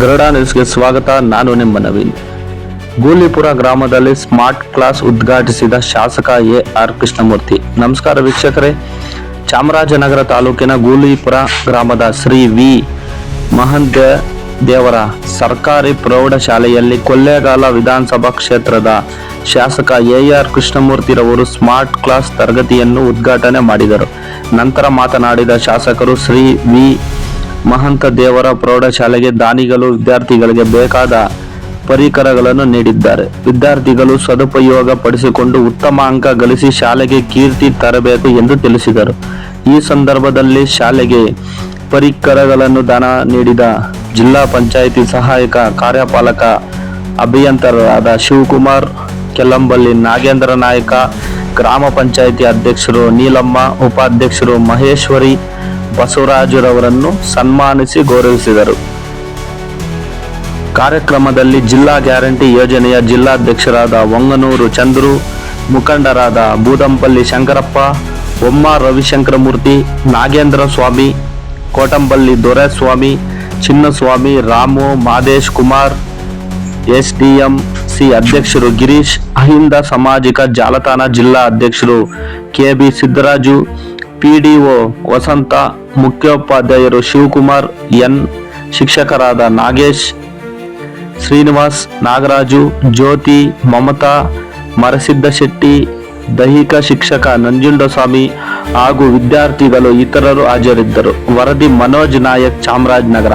ಗರುಡ ನ್ಯೂಸ್ಗೆ ಸ್ವಾಗತ, ನಾನು ನಿಮ್ಮ ನವೀನ್. ಗೂಲಿಪುರ ಗ್ರಾಮದಲ್ಲಿ ಸ್ಮಾರ್ಟ್ ಕ್ಲಾಸ್ ಉದ್ಘಾಟಿಸಿದ ಶಾಸಕ ಎ ಆರ್ ಕೃಷ್ಣಮೂರ್ತಿ. ನಮಸ್ಕಾರ ವೀಕ್ಷಕರೇ. ಚಾಮರಾಜನಗರ ತಾಲೂಕಿನ ಗೂಲಿಪುರ ಗ್ರಾಮದ ಶ್ರೀ ವಿ. ಮಹಂತ ದೇವರ ಸರ್ಕಾರಿ ಪ್ರೌಢಶಾಲೆಯಲ್ಲಿ ಕೊಲ್ಲೇಗಾಲ ವಿಧಾನಸಭಾ ಕ್ಷೇತ್ರದ ಶಾಸಕ ಎ ಆರ್ ಕೃಷ್ಣಮೂರ್ತಿರವರು ಸ್ಮಾರ್ಟ್ ಕ್ಲಾಸ್ ತರಗತಿಯನ್ನು ಉದ್ಘಾಟನೆ ಮಾಡಿದರು. ನಂತರ ಮಾತನಾಡಿದ ಶಾಸಕರು ಶ್ರೀ ವಿ. ಮಹಂತ ದೇವರ ಪ್ರೌಢಶಾಲೆಗೆ ದಾನಿಗಳು ವಿದ್ಯಾರ್ಥಿಗಳಿಗೆ ಬೇಕಾದ ಪರಿಕರಗಳನ್ನು ನೀಡಿದ್ದಾರೆ. ವಿದ್ಯಾರ್ಥಿಗಳು ಸದುಪಯೋಗ ಪಡಿಸಿಕೊಂಡು ಉತ್ತಮ ಅಂಕ ಗಳಿಸಿ ಶಾಲೆಗೆ ಕೀರ್ತಿ ತರಬೇಕು ಎಂದು ತಿಳಿಸಿದರು. ಈ ಸಂದರ್ಭದಲ್ಲಿ ಶಾಲೆಗೆ ಪರಿಕರಗಳನ್ನು ದಾನ ನೀಡಿದ ಜಿಲ್ಲಾ ಪಂಚಾಯಿತಿ ಸಹಾಯಕ ಕಾರ್ಯಪಾಲಕ ಅಭಿಯಂತರರಾದ ಶಿವಕುಮಾರ್ ಕೆಲ್ಲಂಬಲ್ಲಿ ನಾಗೇಂದ್ರ ನಾಯಕ, ಗ್ರಾಮ ಪಂಚಾಯಿತಿ ಅಧ್ಯಕ್ಷರು ನೀಲಮ್ಮ, ಉಪಾಧ್ಯಕ್ಷರು ಮಹೇಶ್ವರಿ ಬಸವರಾಜುರವರನ್ನು ಸನ್ಮಾನಿಸಿ ಗೌರವಿಸಿದರು ಕಾರ್ಯಕ್ರಮದಲ್ಲಿ ಜಿಲ್ಲಾ ಗ್ಯಾರಂಟಿ ಯೋಜನೆಯ ಜಿಲ್ಲಾಧ್ಯಕ್ಷರಾದ ವಂಗನೂರು ಚಂದ್ರು ಮುಖಂಡರಾದ ಬೂದಂಪಲ್ಲಿ ಶಂಕರಪ್ಪ ಒಮ್ಮ ರವಿಶಂಕರಮೂರ್ತಿ ನಾಗೇಂದ್ರ ಸ್ವಾಮಿ ಕೋಟಂಬಲ್ಲಿ ದೊರೆಸ್ವಾಮಿ ಚಿನ್ನಸ್ವಾಮಿ ರಾಮು ಮಾದೇಶ್ ಕುಮಾರ್ ಎಸ್ಡಿಎಂ ಸಿ ಅಧ್ಯಕ್ಷರು ಗಿರೀಶ್ ಅಹಿಂದ ಸಾಮಾಜಿಕ ಜಾಲತಾಣ ಜಿಲ್ಲಾ ಅಧ್ಯಕ್ಷರು KB Siddaraju PDO Vasantha, ಮುಖ್ಯೋಪಾಧ್ಯಾಯರು Shivakumar, N ಶಿಕ್ಷಕರಾದ ನಾಗೇಶ್, ಶ್ರೀನಿವಾಸ್, ನಾಗರಾಜು, ಜ್ಯೋತಿ, ಮಮತಾ ಮರಸಿದ್ಧ ಶೆಟ್ಟಿ ದೈಹಿಕ ಶಿಕ್ಷಕ ನಂಜುಂಡಸ್ವಾಮಿ ಹಾಗೂ ವಿದ್ಯಾರ್ಥಿಗಳು ಇತರರು ಹಾಜರಿದ್ದರು. ವರದಿ ಮನೋಜ್ ನಾಯಕ್, ಚಾಮರಾಜನಗರ.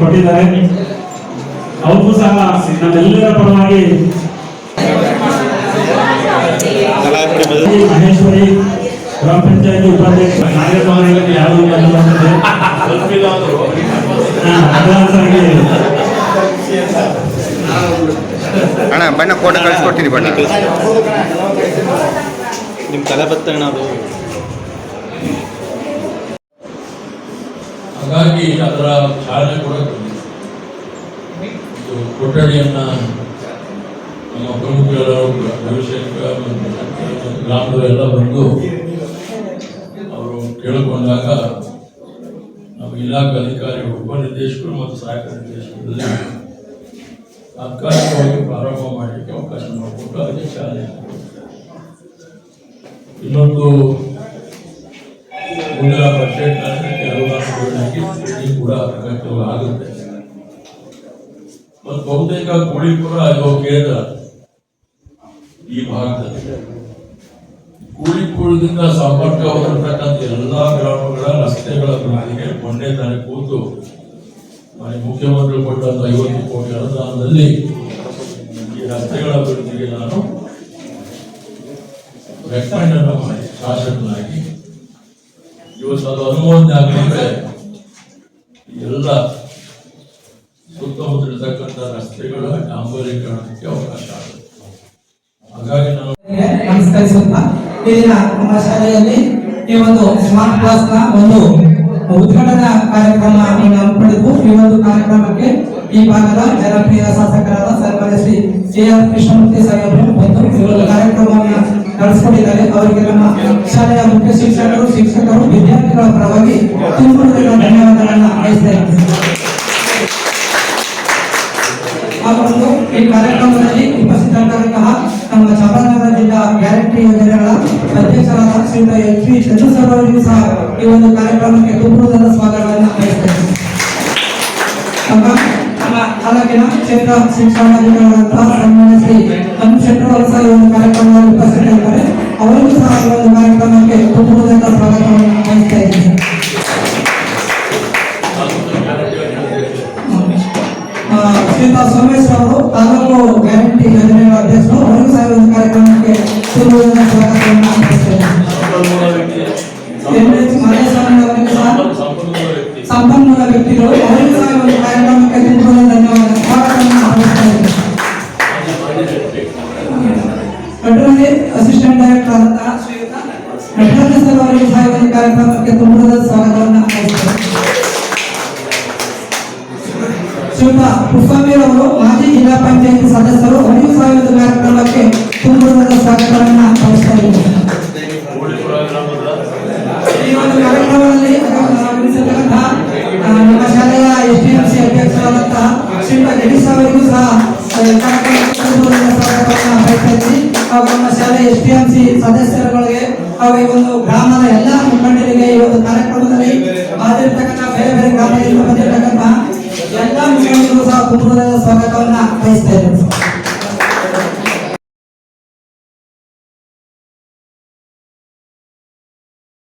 ಕೊಟ್ಟಿದ್ದಾರೆ. ಅವ್ರಿಗೂ ಸಹ ನಮ್ಮೆಲ್ಲರ ಪರವಾಗಿ ಮಹೇಶ್ವರಿ ಗ್ರಾಮ ಪಂಚಾಯತಿ ಉಪಾಧ್ಯಕ್ಷ ನಾಗೇಂದ್ರ ಯಾರು ಅಣ್ಣ ಬಣ್ಣ ಫೋಟೋ ಕಳಿಸ್ಕೊಡ್ತೀನಿ ಬಣ್ಣ. ನಿಮ್ಮ ತಲೆ ಬತ್ತಣ್ಣ ಅದು. ಹಾಗಾಗಿ ಅದರ ಚಾಲನೆ ಕೂಡ ಬಂದಿದೆ ಕೊಠಡಿಯನ್ನ ನಮ್ಮ ಪ್ರಮುಖರು ರವಿಶಂಕರ್ ಮತ್ತು ಶಂಕರ್ ಮತ್ತು ಗ್ರಾಮದವರೆಲ್ಲ ಬಂದು ಅವರು ಕೇಳಿಕೊಂಡಾಗ ನಮ್ಮ ಇಲಾಖೆ ಅಧಿಕಾರಿಗಳು, ಉಪನಿರ್ದೇಶಕರು ಮತ್ತು ಸಹಾಯಕ ನಿರ್ದೇಶಕರಲ್ಲಿ ತಾತ್ಕಾಲಿಕವಾಗಿ ಪ್ರಾರಂಭ ಮಾಡಲಿಕ್ಕೆ ಅವಕಾಶ ಮಾಡಿಕೊಟ್ಟು ಅದಕ್ಕೆ ಚಾಲನೆ. ಇನ್ನೊಂದು ಮುಂದಿನ ಕೆಲವು ಹಾಕಿ ಕೂಡ ಅಗತ್ಯವಾಗುತ್ತೆ ಮತ್ತು ಬಹುತೇಕ ಕೂಳಿಪುರ ಇದು ಕೇಂದ್ರ ಈ ಭಾಗದಲ್ಲಿ ಕೂಳಿಪುರದಿಂದ ಸಂಪರ್ಕ ಹೊಂದಿರತಕ್ಕಂಥ ಎಲ್ಲಾ ಗ್ರಾಮಗಳ ರಸ್ತೆಗಳ ಅಭಿವೃದ್ಧಿಗೆ ಮೊನ್ನೆ ತಾನೇ ಕೂತು ಮುಖ್ಯಮಂತ್ರಿ ಕೊಟ್ಟಂತ ಐವತ್ತು ಕೋಟಿ ಅನುದಾನದಲ್ಲಿ ಈ ರಸ್ತೆಗಳ ಅಭಿವೃದ್ಧಿಗೆ ನಾನು ರೆಕಮೆಂಡ್ ಅನ್ನು ಮಾಡಿ, ಶಾಸಕನಾಗಿ ಇವತ್ತು ಅದು ಅನುಮೋದನೆ ಆಗಿದ್ರೆ ಎಲ್ಲ ಸುತ್ತಮುತ್ತಲಿರ್ತಕ್ಕಂಥ ರಸ್ತೆಗಳ ಡಾಂಬರೀಕರಣಕ್ಕೆ ಅವಕಾಶ ಆಗುತ್ತೆ. ಹಾಗಾಗಿ ನಾವು ಇಲ್ಲಿನ ನಮ್ಮ ಶಾಲೆಯಲ್ಲಿ ಈ ಒಂದು ಸ್ಮಾರ್ಟ್ ಕ್ಲಾಸ್ನ ಒಂದು ಉದ್ಘಾಟನಾ ಕಾರ್ಯಕ್ರಮ ಪಡೆದು, ಈ ಒಂದು ಕಾರ್ಯಕ್ರಮಕ್ಕೆ ಈ ಭಾಗದ ಜನಪ್ರಿಯ ಶಾಸಕರಾದ ಸರ್ಕಾರಿ ಶ್ರೀ ಕೆ ಆರ್ ಕೃಷ್ಣಮೂರ್ತಿ ಸಾಹೇಬರು ಬಂದು ಈ ಒಂದು ಕಾರ್ಯಕ್ರಮವನ್ನು ನಡೆಸಿಕೊಂಡಿದ್ದಾರೆ. ಅವರಿಗೆ ನಮ್ಮ ಶಾಲೆಯ ಮುಖ್ಯ ಶಿಕ್ಷಕರು ಶಿಕ್ಷಕರು, ವಿದ್ಯಾರ್ಥಿಗಳ ಪರವಾಗಿ ತುಂಬ ಧನ್ಯವಾದಗಳನ್ನು ಅರ್ಪಿಸ್ತೇನೆ ಹಾಗೂ ಈ ಕಾರ್ಯಕ್ರಮದಲ್ಲಿ ಉಪಸ್ಥಿತರಾದಂತಹ ನಮ್ಮ ಚಾಮರಾಜನಗರ ಜಿಲ್ಲಾ ಗ್ಯಾರಂಟಿ ಯೋಜನೆಗಳ ಅಧ್ಯಕ್ಷರಾದ ಶ್ರೀಯುತ ಎಚ್ ಪಿ ಚಂದ್ರಸರ್ ಅವರಿಗೂ ಸಹ ಈ ಒಂದು ಕಾರ್ಯಕ್ರಮಕ್ಕೆ ತುಂಬುವುದಾದ ಸ್ವಾಗತವನ್ನು ಕ್ಷೇತ್ರ ಶಿಕ್ಷಣಾಧಿಕಾರಿಗಳಂತಹ ಸನ್ಮಾನ್ಯ ಶ್ರೀ ಅನು ಶೆಟ್ಟರ್ ಈ ಒಂದು ಕಾರ್ಯಕ್ರಮದಲ್ಲಿ ಉಪಸ್ಥಿತರಿದ್ದಾರೆ ಅವರಿಗೂ ಸಹ ಈ ಒಂದು ಕಾರ್ಯಕ್ರಮಕ್ಕೆ ತುಂಬುವುದಾದ ಸ್ವಾಗತವನ್ನು ಬಯಸ್ತಾ ಇದ್ದೀನಿ ಆ, ಶ್ರೀಯುತ ಸೋಮೇಶ್ ಅವರು ತಾಲೂಕು ಗ್ಯಾರಂಟಿ ಯೋಜನೆಗಳ ಅಧ್ಯಕ್ಷರು ಅವರಿಗೂ ಸಹ ಈ ಒಂದು ಕಾರ್ಯಕ್ರಮಕ್ಕೆ ನಟರಾಜ್ ಅಸಿಸ್ಟೆಂಟ್ ಡೈರೆಕ್ಟರ್ ಆದಂತಹ ಶ್ರೀಯುತ ನಟರಾಜ ಸರ್ ಅವರಿಗೆ ಸಹ ಈ ಕಾರ್ಯಕ್ರಮಕ್ಕೆ ತುಂಬುವುದಾದ ಸ್ವಾಗತವನ್ನು ಬಯಸ್ತೇನೆ ಶ್ರೀಯುತ ಪುಷ್ಪವೀರ್ ಅವರು ಮಾಜಿ ಜಿಲ್ಲಾ ಪಂಚಾಯತ್ ಸದಸ್ಯರು ಹರಿವು ಒಂದು ಕಾರ್ಯಕ್ರಮಕ್ಕೆ ತುಂಬುವುದಾದ ಸ್ವಾಗತವನ್ನು ಒಂದು ಬೆಳಗಾವಿ ಗ್ರಾಮದಿಂದ ಎಲ್ಲ ಮಿತ್ರರಿಗೂ ಸಹ ಕುಟುಂಬದ ಸ್ವಾಗತವನ್ನ ಬಯಸ್ತಾ